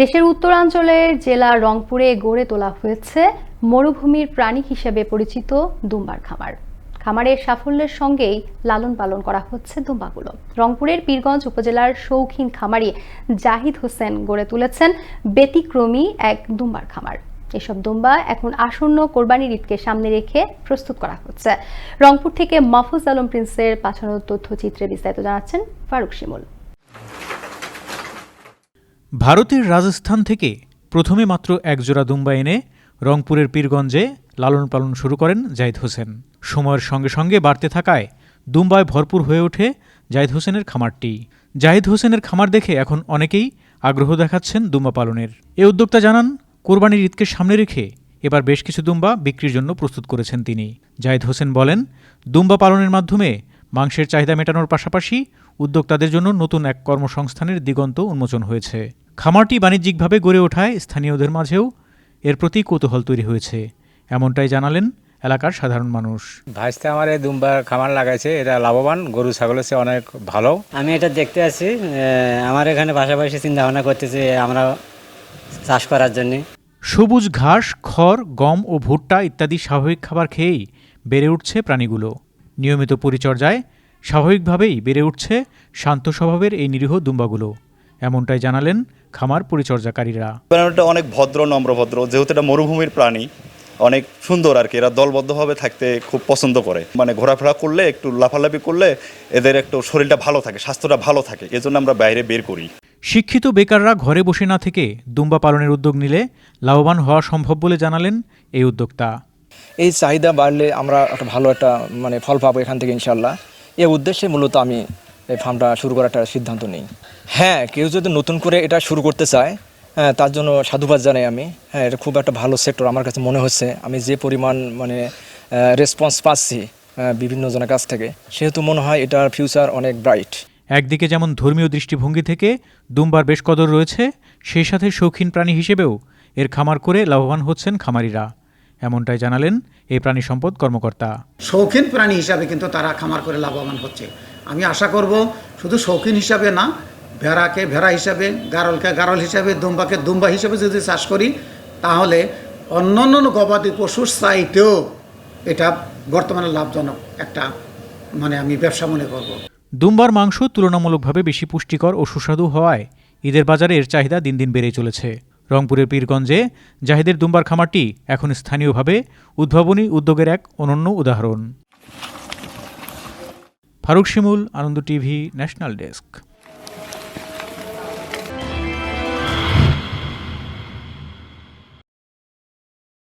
দেশের উত্তরাঞ্চলের জেলা রংপুরে গড়ে তোলা হয়েছে মরুভূমির প্রাণী হিসেবে পরিচিত দুম্বার খামার। খামারের সাফল্যের সঙ্গেই লালন পালন করা হচ্ছে দুম্বাগুলো। রংপুরের পীরগঞ্জ উপজেলার শৌখিন খামারি জাহিদ হোসেন গড়ে তুলেছেন ব্যতিক্রমী এক দুম্বার খামার। এসব দুম্বা এখন আসন্ন কোরবানির ঈদকে সামনে রেখে প্রস্তুত করা হচ্ছে। রংপুর থেকে মাহফুজ আলম প্রিন্সের পাঠানো তথ্যচিত্রে বিস্তারিত জানাচ্ছেন ফারুক শিমুল। ভারতের রাজস্থান থেকে প্রথমে মাত্র একজোড়া দুম্বা এনে রংপুরের পীরগঞ্জে লালন পালন শুরু করেন জাহিদ হোসেন। সময়ের সঙ্গে সঙ্গে বাড়তে থাকায় দুম্বায় ভরপুর হয়ে ওঠে জাহিদ হোসেনের খামারটি। জাহিদ হোসেনের খামার দেখে এখন অনেকেই আগ্রহ দেখাচ্ছেন দুম্বা পালনের। এ উদ্যোক্তা জানান, কোরবানির ঈদকে সামনে রেখে এবার বেশ কিছু দুম্বা বিক্রির জন্য প্রস্তুত করেছেন তিনি। জাহিদ হোসেন বলেন, দুম্বা পালনের মাধ্যমে মাংসের চাহিদা মেটানোর পাশাপাশি উদ্যোক্তাদের জন্য নতুন এক কর্মসংস্থানের দিগন্ত উন্মোচন হয়েছে। খামারটি বাণিজ্যিকভাবে গড়ে ওঠায় স্থানীয়দের মাঝেও এর প্রতি কৌতূহল তৈরি হয়েছে। এমনটাই জানালেন এলাকার সাধারণ মানুষ। ভাইস্তে আমার এই দুম্বার খামার লাগাইছে এটা লাভবান গরু ছাগলের চেয়ে অনেক ভালো। আমি এটা দেখতে আছি আমার এখানে পাশাপাশি চিন্তা ভাবনা করতেছি আমরা চাষ করার জন্যে। সবুজ ঘাস খড় গম ও ভুট্টা ইত্যাদি স্বাভাবিক খাবার খেয়েই বেড়ে উঠছে প্রাণীগুলো। নিয়মিত পরিচর্যায় স্বাভাবিকভাবেই বেড়ে উঠছে শান্ত স্বভাবের এই নিরীহ দুম্বাগুলো। এমনটাই জানালেন খামার পরিচর্যাকারীরা। প্রাণীটা অনেক ভদ্র নম্রভদ্র যেহেতু এটা মরুভূমির প্রাণী অনেক সুন্দর আর কি। এরা দলবদ্ধভাবে থাকতে খুব পছন্দ করে। মানে ঘোরাফেরা করলে একটু লাফালাফি করলে এদের একটু শরীরটা ভালো থাকে স্বাস্থ্যটা ভালো থাকে। এজন্য আমরা বাইরে বের করি। শিক্ষিত বেকাররা ঘরে বসে না থেকে দুম্বা পালনের উদ্যোগ নিলে লাভবান হওয়া সম্ভব বলে জানালেন এই উদ্যোক্তা। এই চাহিদা বাড়লে আমরা একটা ভালো একটা মানে ফল পাবো এখান থেকে ইনশাল্লাহ এ উদ্দেশ্যে মূলত আমি এই ফার্মটা শুরু করার একটা সিদ্ধান্ত নিই। হ্যাঁ কেউ যদি নতুন করে এটা শুরু করতে চায় হ্যাঁ তার জন্য সাধুবাদ জানাই আমি। হ্যাঁ এটা খুব একটা ভালো সেক্টর আমার কাছে মনে হচ্ছে। আমি যে পরিমাণ মানে রেসপন্স পাচ্ছি বিভিন্ন জনের কাছ থেকে সেহেতু মনে হয় এটার ফিউচার অনেক ব্রাইট একদিকে যেমন ধর্মীয় দৃষ্টিভঙ্গি থেকে দুম্বার বেশ কদর রয়েছে সেই সাথে শৌখিন প্রাণী হিসেবেও এর খামার করে লাভবান হচ্ছেন খামারিরা। এমনটাই জানালেন এই প্রাণী সম্পদ কর্মকর্তা। শৌখিন প্রাণী হিসাবে কিন্তু তারা খামার করে লাভবান হচ্ছে। আমি আশা করব শুধু শৌখিন হিসাবে না, ভেড়াকে ভেড়া হিসাবে, গারলকে গারল হিসাবে, দুম্বাকে দুম্বা হিসাবে যদি চাষ করি, তাহলে অন্য অন্য গবাদি পশুর চাইতেও এটা বর্তমানে লাভজনক একটা মানে আমি ব্যবসা মনে করব। দুম্বার মাংস তুলনামূলকভাবে বেশি পুষ্টিকর ও সুস্বাদু হওয়ায় ঈদের বাজারে এর চাহিদা দিন দিন বেড়েই চলেছে। রংপুরের পীরগঞ্জে জাহিদের দুম্বার খামারটি এখন স্থানীয়ভাবে উদ্ভাবনী উদ্যোগের এক অনন্য উদাহরণ। Faruk Shimul Ananda TV national desk.